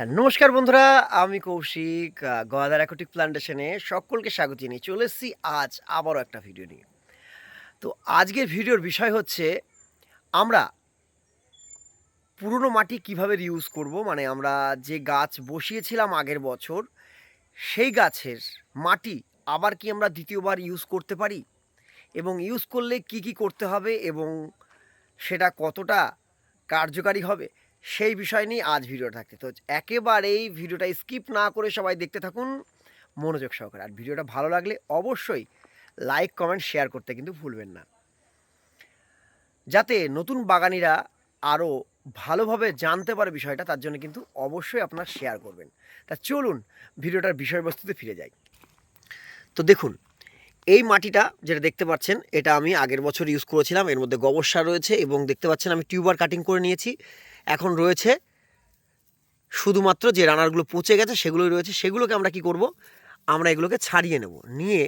হ্যাঁ নমস্কার বন্ধুরা, আমি কৌশিক গোয়াদার অ্যাকোটিক প্লান্টেশনে সকলকে স্বাগত জানিয়ে চলে এসেছি আজ আবারও একটা ভিডিও নিয়ে। তো আজকের ভিডিওর বিষয় হচ্ছে, আমরা পুরনো মাটি কীভাবে রিউজ করব? মানে আমরা যে গাছ বসিয়েছিলাম আগের বছর, সেই গাছের মাটি আবার কি আমরা দ্বিতীয়বার ইউজ করতে পারি? এবং ইউজ করলে কি কি করতে হবে? এবং সেটা কতটা কার্যকারী হবে? সেই বিষয় নিয়ে আজ ভিডিও থাকতে তো একেবারেই ভিডিওটা স্কিপ না করে সবাই দেখতে থাকুন, মনোযোগ সহকারে। আর ভিডিওটা ভালো লাগলে অবশ্যই লাইক কমেন্ট শেয়ার করতে কিন্তু ভুলবেন না। যাতে নতুন বাগানিরা আরও ভালোভাবে জানতে পারে বিষয়টা, তার জন্য কিন্তু অবশ্যই আপনারা শেয়ার করবেন। তা চলুন ভিডিওটার বিষয়বস্তুতে ফিরে যাই। তো দেখুন এই মাটিটা যেটা দেখতে পাচ্ছেন, এটা আমি আগের বছর ইউজ করেছিলাম। এর মধ্যে গোবর সার রয়েছে এবং দেখতে পাচ্ছেন আমি টিউবার কাটিং করে নিয়েছি। এখন রয়েছে শুধুমাত্র যে রানারগুলো পচে গেছে, সেগুলোই রয়েছে। সেগুলোকে আমরা কি করব? আমরা এগুলোকে ছাড়িয়ে নেব। নিয়ে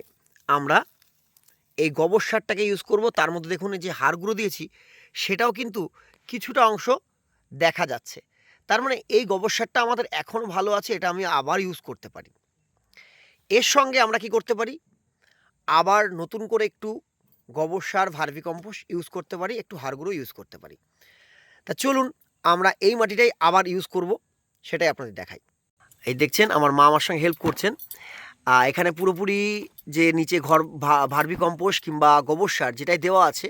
আমরা এই গোবর সারটাকে ইউজ করব। তার মধ্যে দেখুন যে হাড়গুলো দিয়েছি, সেটাও কিন্তু কিছুটা অংশ দেখা যাচ্ছে। তার মানে এই গোবর সারটা আমাদের এখনও ভালো আছে, এটা আমি আবার ইউজ করতে পারি। এর সঙ্গে আমরা কি করতে পারি? আবার নতুন করে একটু গোবর সার, ভার্মি কম্পোস্ট ইউজ করতে পারি, একটু হাড়গুঁড়ো ইউজ করতে পারি। তা চলুন, আমরা এই মাটিটাই আবার ইউজ করব, সেটাই আপনাদের দেখাই। এই দেখছেন, আমার মা আমার সঙ্গে হেল্প করছেন। এখানে পুরোপুরি যে নিচে ঘর ভার্মি কম্পোস্ট কিংবা গোবর সার যেটাই দেওয়া আছে,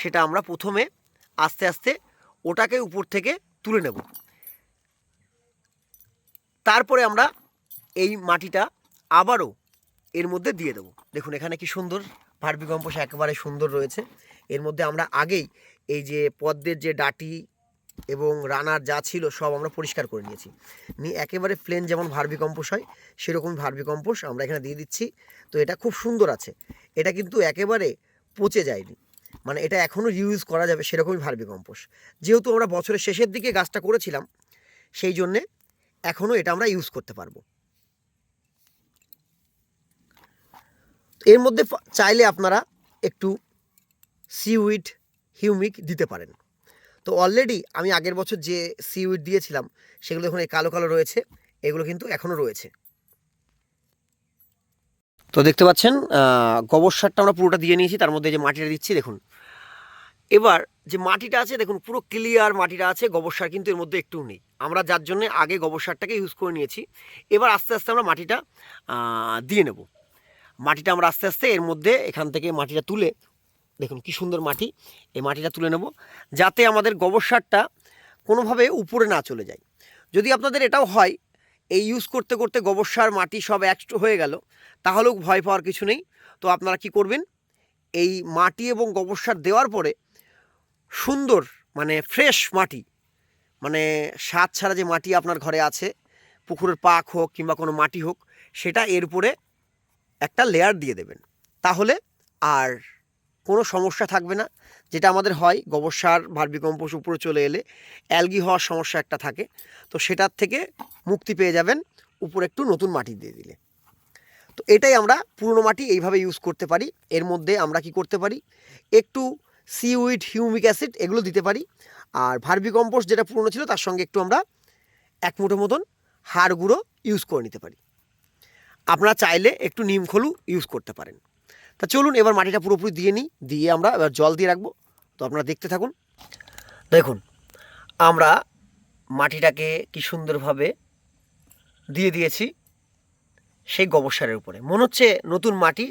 সেটা আমরা প্রথমে আস্তে আস্তে ওটাকে উপর থেকে তুলে নেব। তারপরে আমরা এই মাটিটা আবারও এর মধ্যে দিয়ে দেবো। দেখুন, এখানে কি সুন্দর ভার্মি কম্পোস্ট একেবারে সুন্দর রয়েছে। এর মধ্যে আমরা আগেই এই যে পদ্মের যে ডাটি এবং রানার যা ছিল সব আমরা পরিষ্কার করে নিয়েছি। নিয়ে একেবারে প্লেন যেমন ভার্মি কম্পোস্ট হয়, সেরকম ভার্মি কম্পোস্ট আমরা এখানে দিয়ে দিচ্ছি। তো এটা খুব সুন্দর আছে। এটা কিন্তু একেবারে পচে যায়নি। মানে এটা এখনও ইউজ করা যাবে সেরকমই ভার্মি কম্পোস্ট যেহেতু আমরা বছরের শেষের দিকে গাছটা করেছিলাম, সেই জন্যে এখনও এটা আমরা ইউজ করতে পারব। এর মধ্যে চাইলে আপনারা একটু সিউইড হিউমিক দিতে পারেন। তো অলরেডি আমি আগের বছর যে সিউইড দিয়েছিলাম, সেগুলো এখন এই কালো কালো রয়েছে, এগুলো কিন্তু এখনও রয়েছে। তো দেখতে পাচ্ছেন গোবর সারটা আমরা পুরোটা দিয়ে নিয়েছি, তার মধ্যে যে মাটিটা দিচ্ছি, দেখুন। এবার যে মাটিটা আছে, দেখুন, পুরো ক্লিয়ার মাটিটা আছে, গোবর সার কিন্তু এর মধ্যে একটু নেই। আমরা যার জন্য আগে গোবর সারটাকে ইউজ করে নিয়েছি, এবার আস্তে আস্তে আমরা মাটিটা দিয়ে নেব। মাটিটা আমরা আস্তে আস্তে এর মধ্যে এখান থেকে মাটিটা তুলে, দেখুন কি সুন্দর মাটি, এই মাটিটা তুলে নেব, যাতে আমাদের গোবর সারটা কোনোভাবে উপরে না চলে যায়। যদি আপনাদের এটাও হয়, এই ইউজ করতে করতে গোবর সার, মাটি সব এক হয়ে গেল, তাহলেও ভয় পাওয়ার কিছু নেই। তো আপনারা কি করবেন, এই মাটি এবং গোবর সার দেওয়ার পরে সুন্দর মানে ফ্রেশ মাটি মানে স্বাদ ছাড়া যে মাটি আপনার ঘরে আছে, পুকুরের পাক হোক কিংবা কোনো মাটি হোক, সেটা এর উপরে একটা লেয়ার দিয়ে দেবেন। তাহলে আর কোনো সমস্যা থাকবে না। যেটা আমাদের হয়, গোবর সার, ভার্মি কম্পোস্ট উপরে চলে এলে অ্যালগি হওয়ার সমস্যা একটা থাকে। তো সেটার থেকে মুক্তি পেয়ে যাবেন উপরে একটু নতুন মাটি দিয়ে দিলে। তো এটাই আমরা পুরনো মাটি এইভাবে ইউজ করতে পারি। এর মধ্যে আমরা কি করতে পারি? একটু সিউইড হিউমিক অ্যাসিড এগুলো দিতে পারি। আর ভার্মি কম্পোস্ট যেটা পুরনো ছিল, তার সঙ্গে একটু আমরা এক মুঠো মতন হাড় গুঁড়ো ইউজ করে নিতে পারি। আপনারা চাইলে একটু নিম খোলু ইউজ করতে পারেন। তা চলুন, এবার মাটিটা পুরোপুরি দিয়ে নিই, দিয়ে আমরা এবার জল দিয়ে রাখব। তো আপনারা দেখতে থাকুন। দেখুন, আমরা মাটিটাকে কি সুন্দরভাবে দিয়ে দিয়েছি সেই গোবর সারের উপরে। মনে হচ্ছে নতুন মাটি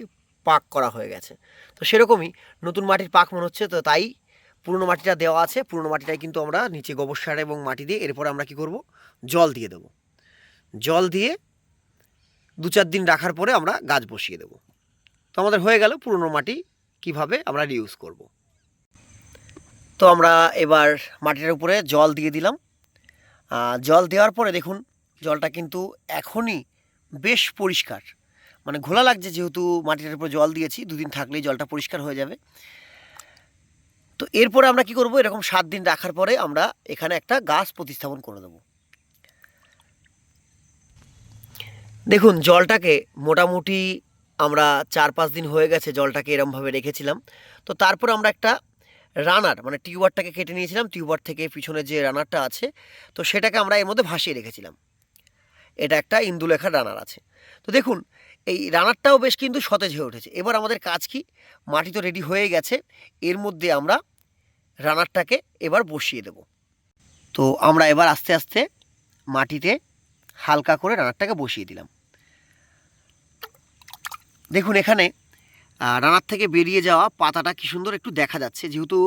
পাক করা হয়ে গেছে। তো সেরকমই নতুন মাটির পাক মনে হচ্ছে, তো তাই পুরনো মাটিটা দেওয়া আছে। পুরনো মাটিটাই কিন্তু আমরা নিচে গোবর সার এবং মাটি দিয়ে এরপরে আমরা কি করব? জল দিয়ে দেবো। জল দিয়ে দু চার দিন রাখার পরে আমরা গাছ বসিয়ে দেবো। তো আমাদের হয়ে গেল পুরনো মাটি, কীভাবে আমরা রিউজ করব। তো আমরা এবার মাটিটার উপরে জল দিয়ে দিলাম। জল দেওয়ার পরে দেখুন, জলটা কিন্তু এখনই বেশ পরিষ্কার। মানে ঘোলা লাগছে যেহেতু মাটিটার উপরে জল দিয়েছি, দুদিন থাকলেই জলটা পরিষ্কার হয়ে যাবে। তো এরপরে আমরা কি করব, এরকম সাত দিন রাখার পরে আমরা এখানে একটা গাছ প্রতিস্থাপন করে দেবো। দেখুন, জলটাকে মোটামুটি আমরা চার পাঁচ দিন হয়ে গেছে জলটাকে এরমভাবে রেখেছিলাম। তো তারপর আমরা একটা রানার মানে টিউবারটাকে কেটে নিয়েছিলাম। টিউবার থেকে পিছনে যে রানারটা আছে, তো সেটাকে আমরা এর মধ্যে ভাসিয়ে রেখেছিলাম। এটা একটা ইন্দুলেখা রানার আছে। তো দেখুন, এই রানারটাও বেশ কিন্তু সতেজ হয়ে উঠেছে। এবার আমাদের কাজ কি? মাটি তো রেডি হয়ে গেছে। এর মধ্যে আমরা রানারটাকে এবার বসিয়ে দেব। তো আমরা এবার আস্তে আস্তে মাটিতে হালকা করে রানারটাকে বসিয়ে দিলাম। দেখুন, এখানে রানার থেকে বেরিয়ে যাওয়া পাতাটা কি সুন্দর একটু দেখা যাচ্ছে। যেহেতু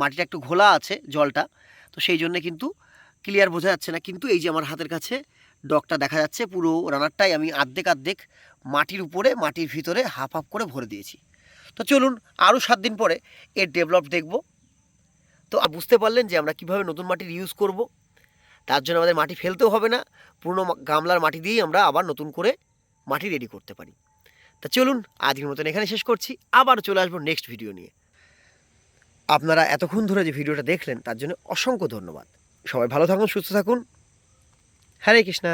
মাটিটা একটু ঘোলা আছে জলটা, তো সেই জন্য কিন্তু ক্লিয়ার বোঝা যাচ্ছে না। কিন্তু এই যে আমার হাতের কাছে ডগটা দেখা যাচ্ছে, পুরো রানারটাই আমি আর্ধেক আর্ধেক মাটির উপরে, মাটির ভিতরে হাফ হাফ করে ভরে দিয়েছি। তো চলুন, আরও সাত দিন পরে এর ডেভেলপ দেখব। তো বুঝতে পারলেন যে আমরা কীভাবে নতুন মাটির ইউজ করব। তার জন্য আমাদের মাটি ফেলতেও হবে না, পুরনো গামলার মাটি দিয়েই আমরা আবার নতুন করে মাটি রেডি করতে পারি। তা চলুন আজকের মতন এখানে শেষ করছি। আবার চলে আসব নেক্সট ভিডিও নিয়ে। আপনারা এতক্ষণ ধরে যে ভিডিওটা দেখলেন, তার জন্য অসংখ্য ধন্যবাদ। সবাই ভালো থাকুন, সুস্থ থাকুন। হরে কৃষ্ণা।